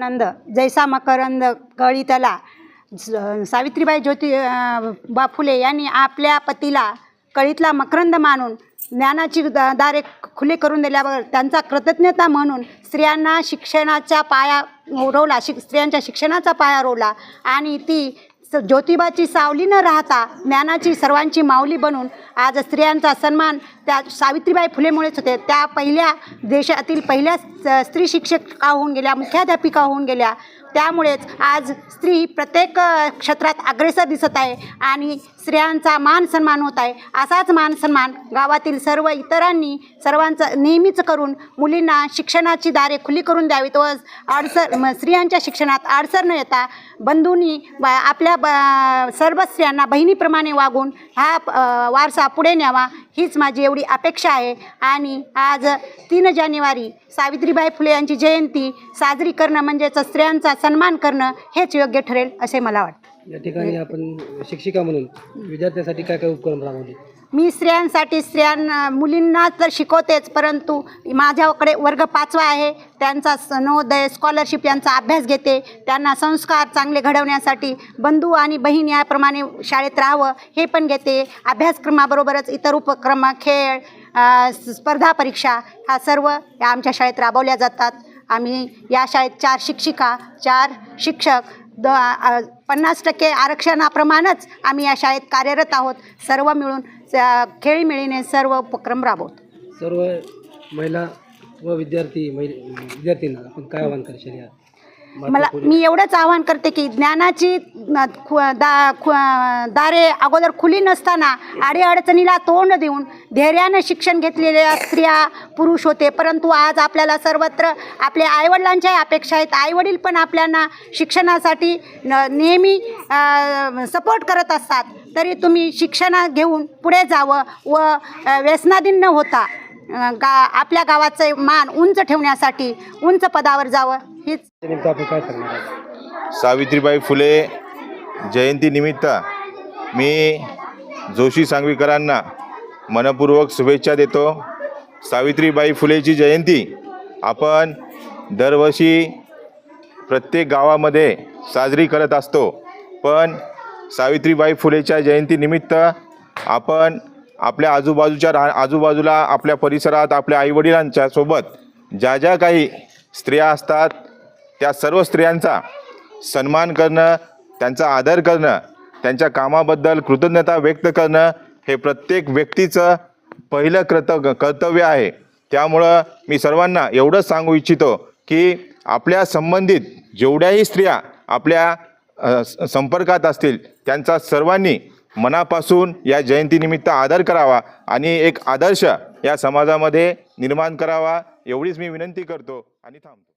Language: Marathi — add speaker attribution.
Speaker 1: आनंद जैसा मकरंद कळीतला सावित्रीबाई ज्योती बा फुले यांनी आपल्या पतीला कळीतला मकरंद मानून ज्ञानाची द- दारे खुले करून दिल्यावर त्यांचा कृतज्ञता म्हणून स्त्रियांना शिक्षणाच्या पाया रोवला शिक स्त्रियांच्या शिक्षणाचा पाया रोवला आणि ती ज्योतिबाची सावली न राहता ज्ञानाची सर्वांची माऊली बनून आज स्त्रियांचा सन्मान त्या सावित्रीबाई फुलेमुळेच होते. त्या पहिल्या देशातील पहिल्या स्त्री शिक्षिका होऊन गेल्या? मुख्याध्यापिका होऊन गेल्या. त्यामुळेच आज स्त्री प्रत्येक क्षेत्रात अग्रेसर दिसत आहे आणि स्त्रियांचा मान सन्मान होत आहे. असाच मान सन्मान गावातील सर्व इतरांनी सर्वांचं नेहमीच करून मुलींना शिक्षणाची दारे खुली करून द्यावीत. व अडसर म- स्त्रियांच्या शिक्षणात अडसर न येता बंधूंनी ब- आपल्या ब सर्व स्त्रियांना बहिणीप्रमाणे वागून हा वारसा पुढे न्यावा हीच माझी एवढी अपेक्षा आहे. आणि आज तीन जानेवारी सावित्रीबाई फुले यांची जयंती साजरी करणं म्हणजेच स्त्रियांचा सन्मान करणं हेच योग्य ठरेल असे मला वाटतं.
Speaker 2: या ठिकाणी आपण शिक्षिका म्हणून विद्यार्थ्यांसाठी काय काय उपक्रम राबवले?
Speaker 1: मी स्त्रियांसाठी स्त्रियांना मुलींना तर शिकवतेच परंतु माझ्याकडे वर्ग पाचवा आहे. त्यांचा स- नवोदय स्कॉलरशिप यांचा अभ्यास घेते. त्यांना संस्कार चांगले घडवण्यासाठी बंधू आणि बहीण याप्रमाणे शाळेत राहावं हे पण घेते. अभ्यासक्रमाबरोबरच इतर उपक्रम खेळ स्पर्धा परीक्षा ह्या सर्व या आमच्या शाळेत राबवल्या जातात. आम्ही या शाळेत चार शिक्षिका चार शिक्षक द पन्नास टक्के आरक्षणाप्रमाणेच आम्ही या शाळेत कार्यरत आहोत. सर्व मिळून स- खेळीमेळीने सर्व उपक्रम राबवतो.
Speaker 2: सर्व महिला व विद्यार्थी महि- विद्यार्थ्यांना आपण काय आवाहन करशील या?
Speaker 1: मला मी एवढंच आवाहन करते की ज्ञानाची खु- दा खु- दारे अगोदर खुली नसताना अडीअडचणीला तोंड देऊन धैर्यानं शिक्षण घेतलेल्या स्त्रिया पुरुष होते. परंतु आज आपल्याला सर्वत्र आपल्या आईवडिलांच्या अपेक्षा आहेत. आईवडील पण आपल्याला शिक्षणासाठी न नेहमी सपोर्ट करत असतात. तरी तुम्ही शिक्षण घेऊन पुढे जावं व व्यसनाधीन न होता. गा आपल्या गावाचे मान उंच ठेवण्यासाठी उंच पदावर जावं हीच?
Speaker 3: सावित्रीबाई फुले जयंतीनिमित्त मी जोशी सांगवीकरांना मनपूर्वक शुभेच्छा देतो सावित्रीबाई फुलेची जयंती आपण दरवर्षी प्रत्येक गावामध्ये साजरी करत असतो पण सावित्रीबाई फुलेच्या जयंतीनिमित्त आपण आपल्या आजूबाजूच्या रा आजूबाजूला आपल्या परिसरात आपल्या आईवडिलांच्या सोबत ज्या ज्या काही स्त्रिया असतात त्या सर्व स्त्रियांचा सन्मान करणं त्यांचा आदर करणं त्यांच्या कामाबद्दल कृतज्ञता व्यक्त करणं हे प्रत्येक व्यक्तीचं पहिलं कृत कर्तव्य आहे. त्यामुळं मी सर्वांना एवढंच सांगू इच्छितो की आपल्या संबंधित जेवढ्याही स्त्रिया आपल्या संपर्कात असतील त्यांचा सर्वांनी मनापासून या जयंतीनिमित्त आदर करावा आणि एक आदर्श या समाजामध्ये निर्माण करावा एवढीच मी विनंती करतो आणि थांबतो.